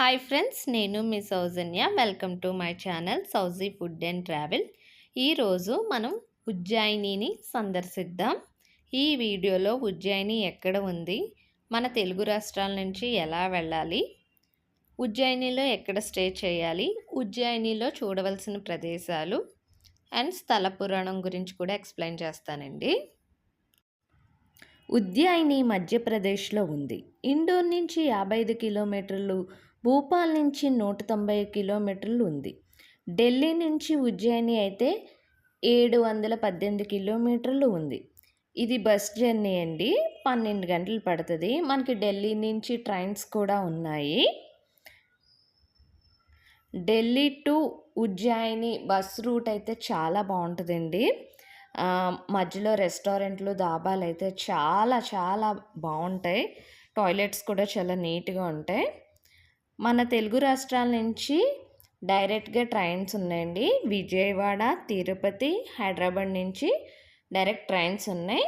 Hi friends నేను మీ Soujanya. Welcome to my channel Souji food and travel ఈరోజు మనం ఉజ్జాయినిని సందర్శిద్దాం. ఈ వీడియోలో ఉజ్జాయిని ఎక్కడ ఉంది? మన తెలుగు రాష్ట్రాల నుంచి ఎలా వెళ్ళాలి? ఉజ్జాయినిలో ఎక్కడ స్టే చేయాలి? ఉజ్జాయినిలో చూడవలసిన ప్రదేశాలు అండ్ స్థల పురాణం గురించి కూడా ఎక్స్ప్లెయిన్ చేస్తానండి. ఉజ్జాయిని మధ్యప్రదేశ్లో ఉంది. ఇండోర్ నుంచి యాభై ఐదు కిలోమీటర్లు భూపాల్ నుంచి నూట తొంభై కిలోమీటర్లు ఉంది. ఢిల్లీ నుంచి ఉజ్జయిని అయితే ఏడు వందల పద్దెనిమిది కిలోమీటర్లు ఉంది. ఇది బస్ జర్నీ అండి. పన్నెండు గంటలు పడుతుంది. మనకి ఢిల్లీ నుంచి ట్రైన్స్ కూడా ఉన్నాయి. Delhi to Ujjaini bus route అయితే చాలా బాగుంటుందండి. మధ్యలో రెస్టారెంట్లు దాబాలు అయితే చాలా చాలా బాగుంటాయి. టాయిలెట్స్ కూడా చాలా నీట్గా ఉంటాయి. మన తెలుగు రాష్ట్రాల నుంచి డైరెక్ట్గా ట్రైన్స్ ఉన్నాయండి. విజయవాడ తిరుపతి హైదరాబాద్ నుంచి డైరెక్ట్ ట్రైన్స్ ఉన్నాయి.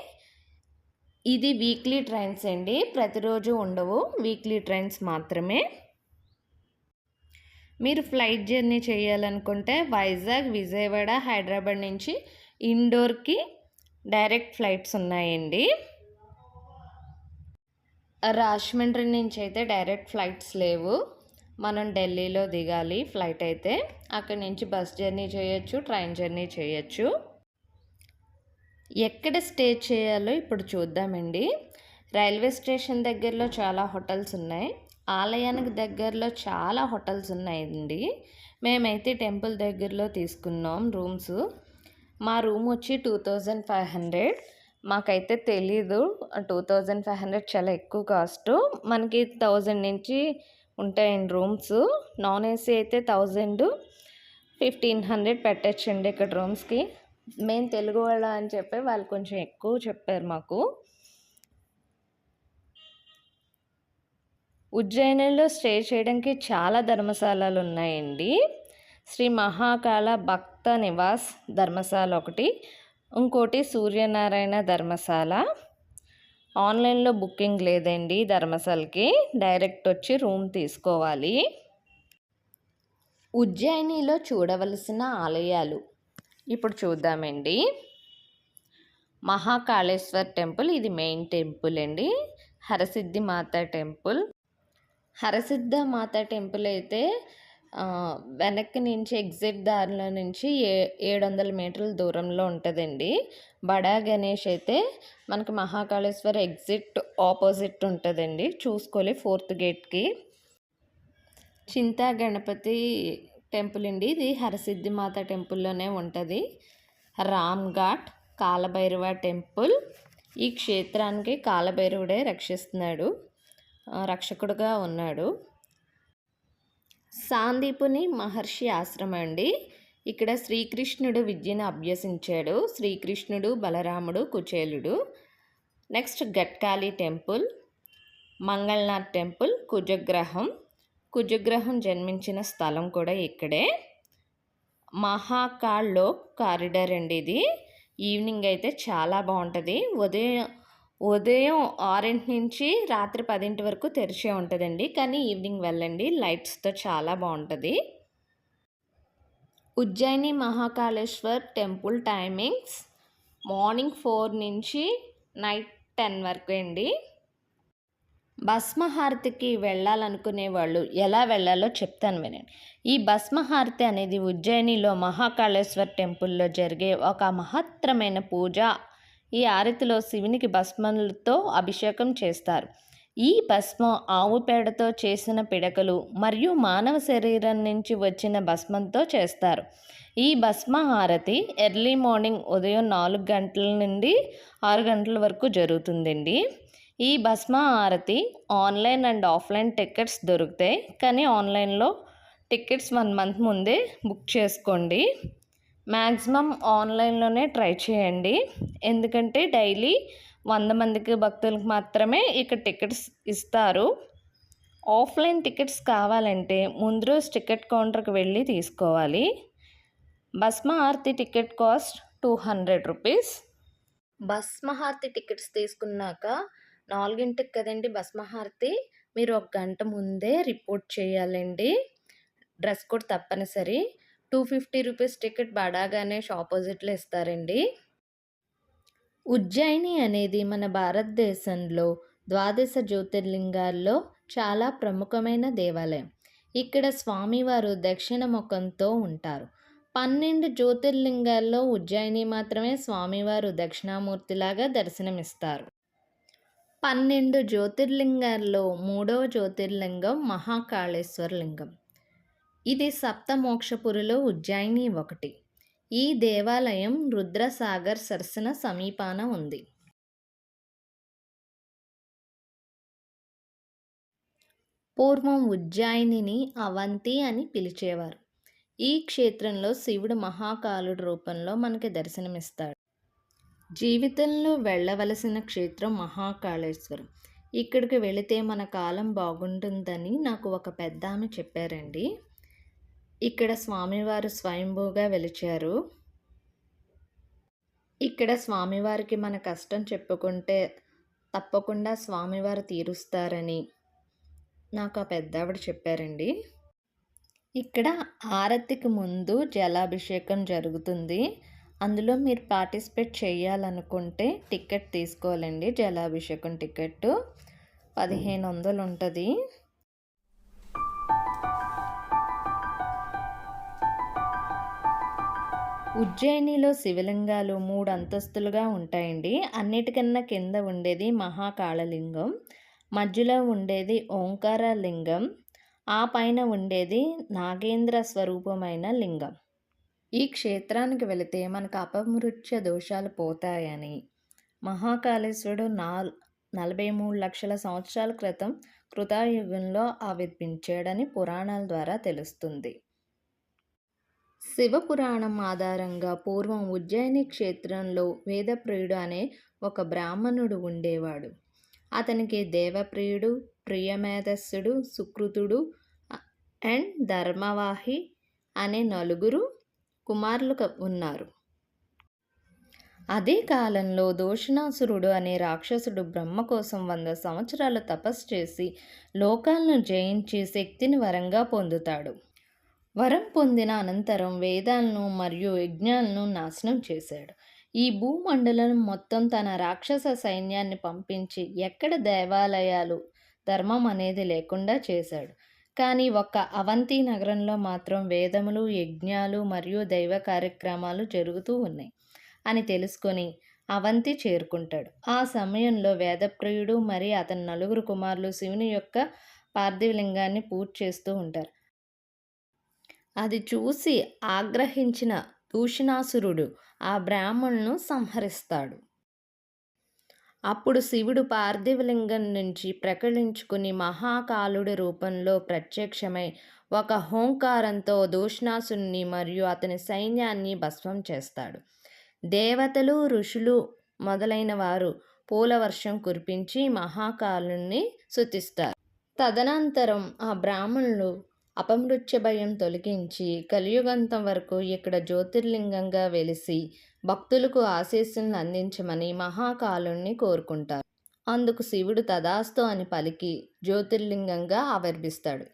ఇది వీక్లీ ట్రైన్స్ అండి. ప్రతిరోజు ఉండవు. వీక్లీ ట్రైన్స్ మాత్రమే. మీరు ఫ్లైట్ జర్నీ చేయాలనుకుంటే వైజాగ్ విజయవాడ హైదరాబాద్ నుంచి ఇండోర్కి డైరెక్ట్ ఫ్లైట్స్ ఉన్నాయండి. రాజమండ్రి నుంచి అయితే డైరెక్ట్ ఫ్లైట్స్ లేవు. మనం ఢిల్లీలో దిగాలి ఫ్లైట్ అయితే అక్కడి నుంచి బస్ జర్నీ చేయొచ్చు ట్రైన్ జర్నీ చేయొచ్చు. ఎక్కడ స్టే చేయాలో ఇప్పుడు చూద్దామండి. రైల్వే స్టేషన్ దగ్గరలో చాలా హోటల్స్ ఉన్నాయి. ఆలయానికి దగ్గరలో చాలా హోటల్స్ ఉన్నాయండి. మేమైతే టెంపుల్ దగ్గరలో తీసుకున్నాం రూమ్స్. మా రూమ్ వచ్చి టూ థౌజండ్ ఫైవ్ హండ్రెడ్. మాకైతే తెలీదు టూ థౌజండ్ ఫైవ్ హండ్రెడ్ చాలా ఎక్కువ కాస్ట్ మనకి థౌజండ్ నుంచి ఉంటాయండి రూమ్స్. నాన్ ఏసీ అయితే థౌజండ్. ఫిఫ్టీన్ హండ్రెడ్ పెట్టచ్చండి ఇక్కడ రూమ్స్కి. మేము తెలుగు వాళ్ళ అని చెప్పి వాళ్ళు కొంచెం ఎక్కువ చెప్పారు మాకు. ఉజ్జయినిలో స్టే చేయడానికి చాలా ధర్మశాలలు ఉన్నాయండి. శ్రీ మహాకాళ భక్త నివాస్ ధర్మశాల ఒకటి. ఇంకోటి సూర్యనారాయణ ధర్మశాల. ఆన్లైన్లో బుకింగ్ లేదండి ధర్మశాలకి. డైరెక్ట్ వచ్చి రూమ్ తీసుకోవాలి. ఉజ్జయినిలో చూడవలసిన ఆలయాలు. ఇప్పుడు చూద్దామండి. మహాకాళేశ్వర్ టెంపుల్ ఇది మెయిన్ టెంపుల్ అండి. హరసిద్ధి మాత టెంపుల్. హరసిద్ధ మాత టెంపుల్ అయితే వెనక్కి నుంచి ఎగ్జిట్ దారిలో నుంచి ఏ ఏడు వందల మీటర్ల దూరంలో ఉంటుందండి. బడా గణేష్ అయితే మనకి మహాకాళేశ్వర ఎగ్జిట్ ఆపోజిట్ ఉంటుందండి. చూసుకోలే ఫోర్త్ గేట్కి. చింతా గణపతి టెంపుల్ అండి. ఇది హరసిద్ధి మాత టెంపుల్లోనే ఉంటుంది. రామ్ ఘాట్ కాలభైరవ టెంపుల్. ఈ క్షేత్రానికి కాలభైరవుడే రక్షిస్తున్నాడు. రక్షకుడుగా ఉన్నాడు. సాందీపుని మహర్షి ఆశ్రమం అండి. ఇక్కడ శ్రీకృష్ణుడు విద్యను అభ్యసించాడు. శ్రీకృష్ణుడు బలరాముడు కుచేలుడు. Next Gadkalika temple Mangalnath temple కుజగ్రహం. కుజగ్రహం జన్మించిన స్థలం కూడా ఇక్కడే. మహాకాల్లో కారిడార్ అండి ఇది. ఈవినింగ్ అయితే చాలా బాగుంటుంది. ఉదయం ఉదయం ఆరింటి నుంచి రాత్రి పదింటి వరకు తెరిచే ఉంటుందండి. కానీ ఈవినింగ్ వెళ్ళండి. లైట్స్తో చాలా బాగుంటుంది. Ujjaini Mahakaleshwar temple timings morning four నుంచి నైట్ టెన్ వరకు అండి. భస్మహారతికి వెళ్ళాలనుకునే వాళ్ళు ఎలా వెళ్ళాలో చెప్తాను వినండి. ఈ భస్మహారతి అనేది ఉజ్జయినిలో మహాకాళేశ్వర్ టెంపుల్లో జరిగే ఒక మహత్తరమైన పూజ ఈ ఆరతిలో శివునికి భస్మలతో అభిషేకం చేస్తారు. ఈ భస్మం ఆవు పేడతో చేసిన పిడకలు మరియు మానవ శరీరం నుంచి వచ్చిన భస్మంతో చేస్తారు. ఈ భస్మ హారతి ఎర్లీ మార్నింగ్ ఉదయం నాలుగు గంటల నుండి ఆరు గంటల వరకు జరుగుతుందండి. ఈ భస్మ హారతి ఆన్లైన్ అండ్ ఆఫ్లైన్ టికెట్స్ దొరుకుతాయి. కానీ ఆన్లైన్లో టికెట్స్ వన్ మంత్ ముందే బుక్ చేసుకోండి. మ్యాక్సిమం ఆన్లైన్లోనే ట్రై చేయండి. ఎందుకంటే డైలీ వంద మందికి భక్తులకు మాత్రమే ఇక్కడ టికెట్స్ ఇస్తారు. ఆఫ్లైన్ టికెట్స్ కావాలంటే ముందు రోజు టికెట్ కౌంటర్కి వెళ్ళి తీసుకోవాలి. భస్మహారతి ticket cost two hundred rupees. భస్మహారతి tickets తీసుకున్నాక నాలుగింటికి కదండి భస్మహారతి. మీరు ఒక గంట ముందే రిపోర్ట్ చేయాలండి. డ్రెస్ కోడ్ తప్పనిసరి. టూ ఫిఫ్టీ రూపీస్ టికెట్ బడాగానే ఆపోజిట్లో ఇస్తారండి. ఉజ్జయిని అనేది మన భారతదేశంలో ద్వాదశ జ్యోతిర్లింగాల్లో చాలా ప్రముఖమైన దేవాలయం. ఇక్కడ స్వామివారు దక్షిణ ముఖంతో ఉంటారు. పన్నెండు జ్యోతిర్లింగాల్లో ఉజ్జయిని మాత్రమే స్వామివారు దక్షిణామూర్తిలాగా దర్శనమిస్తారు. పన్నెండు జ్యోతిర్లింగాల్లో మూడవ జ్యోతిర్లింగం మహాకాళేశ్వర లింగం. ఇది సప్తమోక్షపురిలో ఉజ్జయిని ఒకటి. ఈ దేవాలయం రుద్రసాగర్ సరసన సమీపాన ఉంది. పూర్వం ఉజ్జాయినిని అవంతి అని పిలిచేవారు. ఈ క్షేత్రంలో శివుడు మహాకాలుడు రూపంలో మనకి దర్శనమిస్తాడు. జీవితంలో వెళ్ళవలసిన క్షేత్రం మహాకాళేశ్వరం. ఇక్కడికి వెళితే మన కాలం బాగుంటుందని నాకు ఒక పెద్ద ఆమె చెప్పారండి. ఇక్కడ స్వామివారు స్వయంభూగా వెలిచారు. ఇక్కడ స్వామివారికి మన కష్టం చెప్పుకుంటే తప్పకుండా స్వామివారు తీరుస్తారని నాకు ఆ పెద్దావిడ చెప్పారండి. ఇక్కడ ఆరతికి ముందు జలాభిషేకం జరుగుతుంది. అందులో మీరు పార్టిసిపేట్ చేయాలనుకుంటే టికెట్ తీసుకోవాలండి జలాభిషేకం టికెట్ పదిహేను వందలు ఉంటుంది. ఉజ్జయినిలో శివలింగాలు మూడు అంతస్తులుగా ఉంటాయండి. అన్నిటికన్నా కింద ఉండేది మహాకాళలింగం మధ్యలో ఉండేది ఓంకార లింగం ఆ పైన ఉండేది నాగేంద్ర స్వరూపమైన లింగం. ఈ క్షేత్రానికి వెళితే మనకు అపమృత్య దోషాలు పోతాయని. మహాకాళేశ్వరుడు నాల్ నలభై మూడు లక్షల సంవత్సరాల క్రితం కృతాయుగంలో ఆవిర్భించాడని పురాణాల ద్వారా తెలుస్తుంది. శివపురాణం ఆధారంగా పూర్వం ఉజ్జయిని క్షేత్రంలో వేదప్రియుడు అనే ఒక బ్రాహ్మణుడు ఉండేవాడు. అతనికి దేవప్రియుడు ప్రియమేధస్సుడు సుకృతుడు అండ్ ధర్మవాహి అనే నలుగురు కుమారులు ఉన్నారు. అదే కాలంలో దోషణాసురుడు అనే రాక్షసుడు బ్రహ్మ కోసం వంద సంవత్సరాలు తపస్సు చేసి లోకాలను జయించి శక్తిని వరంగా పొందుతాడు. వరం పొందిన అనంతరం వేదాలను మరియు యజ్ఞాలను నాశనం చేశాడు. ఈ భూమండలం మొత్తం తన రాక్షస సైన్యాన్ని పంపించి ఎక్కడ దేవాలయాలు ధర్మం అనేది లేకుండా చేశాడు. కానీ ఒక్క అవంతి నగరంలో మాత్రం వేదములు యజ్ఞాలు మరియు దైవ కార్యక్రమాలు జరుగుతూ ఉన్నాయి అని తెలుసుకొని అవంతి చేరుకుంటాడు. ఆ సమయంలో వేదప్రియుడు మరి అతని నలుగురు కుమారులు శివుని యొక్క పార్థివలింగాన్ని పూజ చేస్తూ ఉంటారు. అది చూసి ఆగ్రహించిన దూషణాసురుడు ఆ బ్రాహ్మణును సంహరిస్తాడు. అప్పుడు శివుడు పార్థివలింగం నుంచి ప్రకటించుకుని మహాకాలుడి రూపంలో ప్రత్యక్షమై ఒక హోంకారంతో దూషణాసుని మరియు అతని సైన్యాన్ని భస్మం చేస్తాడు. దేవతలు ఋషులు మొదలైన వారు పూలవర్షం కురిపించి మహాకాలుని శుతిస్తారు తదనంతరం ఆ బ్రాహ్మణులు అపమృత్య భయం తొలగించి కలియుగంతం వరకు ఇక్కడ జ్యోతిర్లింగంగా వెలిసి భక్తులకు ఆశీస్సులను అందించమని మహాకాలుణ్ణి కోరుకుంటారు. అందుకు శివుడు తదాస్తు అని పలికి జ్యోతిర్లింగంగా ఆవిర్భిస్తాడు.